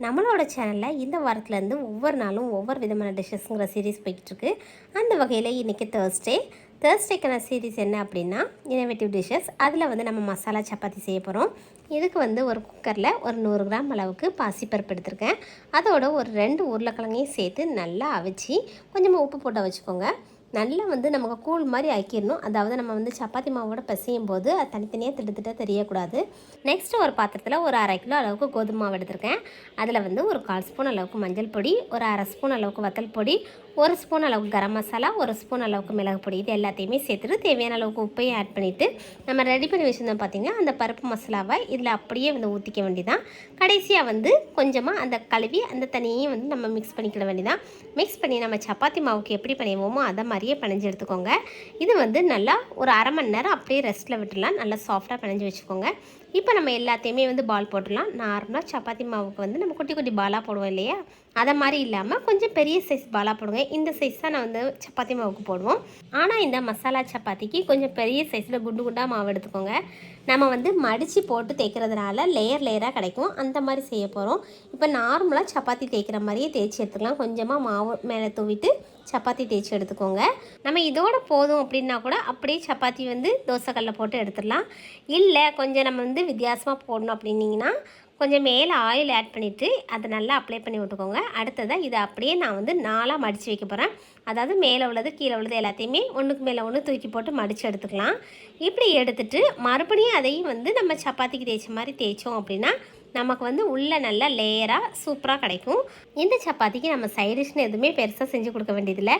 நம்மளோட சேனலில் இந்த வாரத்துலேருந்து ஒவ்வொரு நாளும் ஒவ்வொரு விதமான டிஷ்ஷஸ்ங்கிற சீரீஸ் போய்கிட்டுருக்கு அந்த வகையில் இன்றைக்கி தேர்ஸ்டே தேர்ஸ்டேக்கான சீரீஸ் என்ன அப்படின்னா இனோவேட்டிவ் டிஷ்ஷஸ் அதில் வந்து நம்ம மசாலா சப்பாத்தி செய்ய போகிறோம் இதுக்கு வந்து ஒரு குக்கரில் ஒரு நூறு கிராம் அளவுக்கு பாசிப்பருப்பு எடுத்திருக்கேன். அதோட ஒரு ரெண்டு உருளைக்கிழங்கையும் சேர்த்து நல்லா அவிச்சு கொஞ்சமாக உப்பு போட்டு வச்சுக்கோங்க நல்லா வந்து நமக்கு கூழ் மாதிரி ஆக்கிடணும். அதாவது நம்ம வந்து சப்பாத்தி மாவோட பிசையும் போது அது தனித்தனியாக திட்டத்திட்ட தெரியக்கூடாது. நெக்ஸ்ட் ஒரு பாத்திரத்தில் ஒரு அரை கிலோ அளவுக்கு கோதுமை மாவு எடுத்திருக்கேன். அதில் வந்து ஒரு கால் ஸ்பூன் அளவுக்கு மஞ்சள் பொடி ஒரு அரை ஸ்பூன் அளவுக்கு வத்தல் பொடி ஒரு ஸ்பூன் அளவுக்கு கரம் மசாலா ஒரு ஸ்பூன் அளவுக்கு மிளகு பொடி இது எல்லாத்தையுமே சேர்த்துட்டு தேவையான அளவுக்கு உப்பையும் ஆட் பண்ணிவிட்டு நம்ம ரெடி பண்ணி வச்சுருந்தோம் பார்த்தீங்கன்னா அந்த பருப்பு மசாலாவை இதில் அப்படியே வந்து ஊற்றிக்க வேண்டியதான் கடைசியாக வந்து கொஞ்சமாக அந்த கழுவி அந்த தண்ணியையும் வந்து நம்ம மிக்ஸ் பண்ணிக்கிட வேண்டிதான் மிக்ஸ் பண்ணி நம்ம சப்பாத்தி மாவுக்கு எப்படி பண்ணிவோமோ அதை மாதிரியே பிணைஞ்சு எடுத்துக்கோங்க. இது வந்து நல்லா ஒரு அரை மணி நேரம் அப்படியே ரெஸ்ட்டில் விட்டுடலாம். நல்லா சாஃப்டாக பிணைஞ்சு வச்சுக்கோங்க. இப்போ நம்ம எல்லாத்தையுமே வந்து பால் போட்டுடலாம். நார்மலாக சப்பாத்தி மாவுக்கு வந்து நம்ம குட்டி குட்டி பாலாக போடுவோம் இல்லையா? அதை மாதிரி இல்லாமல் கொஞ்சம் பெரிய சைஸ் பாலாக போடுங்க. இந்த சைஸ் தான் நான் வந்து சப்பாத்தி மாவுக்கு போடுவோம். ஆனால் இந்த மசாலா சப்பாத்திக்கு கொஞ்சம் பெரிய சைஸில் குண்டு குண்டாக மாவு எடுத்துக்கோங்க. நம்ம வந்து மடித்து போட்டு தேய்க்கிறதுனால லேயர் லேயராக கிடைக்கும். அந்த மாதிரி செய்ய போகிறோம் இப்போ நார்மலாக சப்பாத்தி தேய்க்கிற மாதிரியே தேய்ச்சி எடுத்துக்கலாம். கொஞ்சமாக மாவு மேலே தூவிட்டு சப்பாத்தி தேய்ச்சி எடுத்துக்கோங்க. நம்ம இதோட போதும் அப்படின்னா கூட அப்படியே சப்பாத்தி வந்து தோசைக்கல்லில் போட்டு எடுத்துடலாம். இல்லை கொஞ்சம் நம்ம வந்து வித்தியாசமாக போடணும் அப்படின்னிங்கன்னா கொஞ்சம் மேலே ஆயில் ஆட் பண்ணிவிட்டு அதை நல்லா அப்ளை பண்ணி விட்டுக்கோங்க. அடுத்ததாக இதை அப்படியே நான் வந்து நாலாக மடித்து வைக்க போகிறேன் அதாவது மேலே உள்ளது கீழே உள்ளது எல்லாத்தையுமே ஒன்றுக்கு மேலே ஒன்று தூக்கி போட்டு மடித்து எடுத்துக்கலாம். இப்படி எடுத்துகிட்டு மறுபடியும் அதையும் வந்து நம்ம சப்பாத்திக்கு தேய்ச்ச மாதிரி தேய்ச்சோம் அப்படின்னா நமக்கு வந்து உள்ளே நல்லா லேயராக சூப்பராக கிடைக்கும். இந்த சப்பாத்திக்கு நம்ம சைடிஷ்னு எதுவுமே பெருசாக செஞ்சு கொடுக்க வேண்டியதில்லை.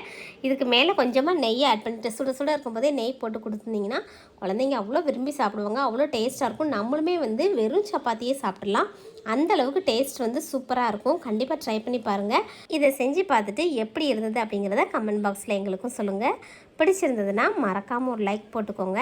இதுக்கு மேலே கொஞ்சமாக நெய் ஆட் பண்ணிட்டு சுட சுட இருக்கும்போதே நெய் போட்டு கொடுத்துருந்தீங்கன்னா குழந்தைங்க அவ்வளோ விரும்பி சாப்பிடுவாங்க. அவ்வளோ டேஸ்ட்டாக இருக்கும். நம்மளுமே வந்து வெறும் சப்பாத்தியே சாப்பிட்றலாம் அந்த அளவுக்கு டேஸ்ட் வந்து சூப்பராக இருக்கும். கண்டிப்பாக ட்ரை பண்ணி பாருங்கள் இதை செஞ்சு பார்த்துட்டு எப்படி இருந்தது அப்படிங்கிறத கமெண்ட் பாக்ஸில் எங்களுக்கும் சொல்லுங்கள் பிடிச்சிருந்ததுன்னா மறக்காமல் ஒரு லைக் போட்டுக்கோங்க.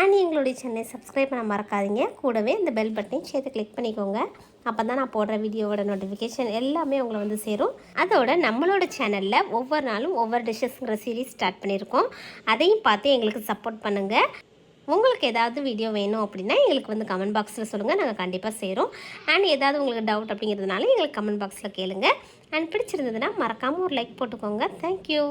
அண்ட் எங்களுடைய சேனலை சப்ஸ்கிரைப் பண்ண மறக்காதீங்க. கூடவே இந்த பெல் பட்டனையும் சேர்த்து கிளிக் பண்ணிக்கோங்க. அப்போ தான் நான் போடுற வீடியோவோட நோட்டிஃபிகேஷன் எல்லாமே உங்களை வந்து சேரும். அதோட நம்மளோட சேனலில் ஒவ்வொரு நாளும் ஒவ்வொரு டிஷ்ஷஸ்ங்கிற சீரீஸ் ஸ்டார்ட் பண்ணியிருக்கோம். அதையும் பார்த்து எங்களுக்கு சப்போர்ட் பண்ணுங்கள் உங்களுக்கு ஏதாவது வீடியோ வேணும் அப்படின்னா எங்களுக்கு வந்து கமெண்ட் பாக்ஸில் சொல்லுங்கள் நாங்கள் கண்டிப்பாக செய்கிறோம் அண்ட் ஏதாவது உங்களுக்கு டவுட் அப்படிங்கிறதுனால எங்களுக்கு கமெண்ட் பாக்ஸில் கேளுங்க. அண்ட் பிடிச்சிருந்ததுன்னா மறக்காமல் ஒரு லைக் போட்டுக்கோங்க. தேங்க்யூ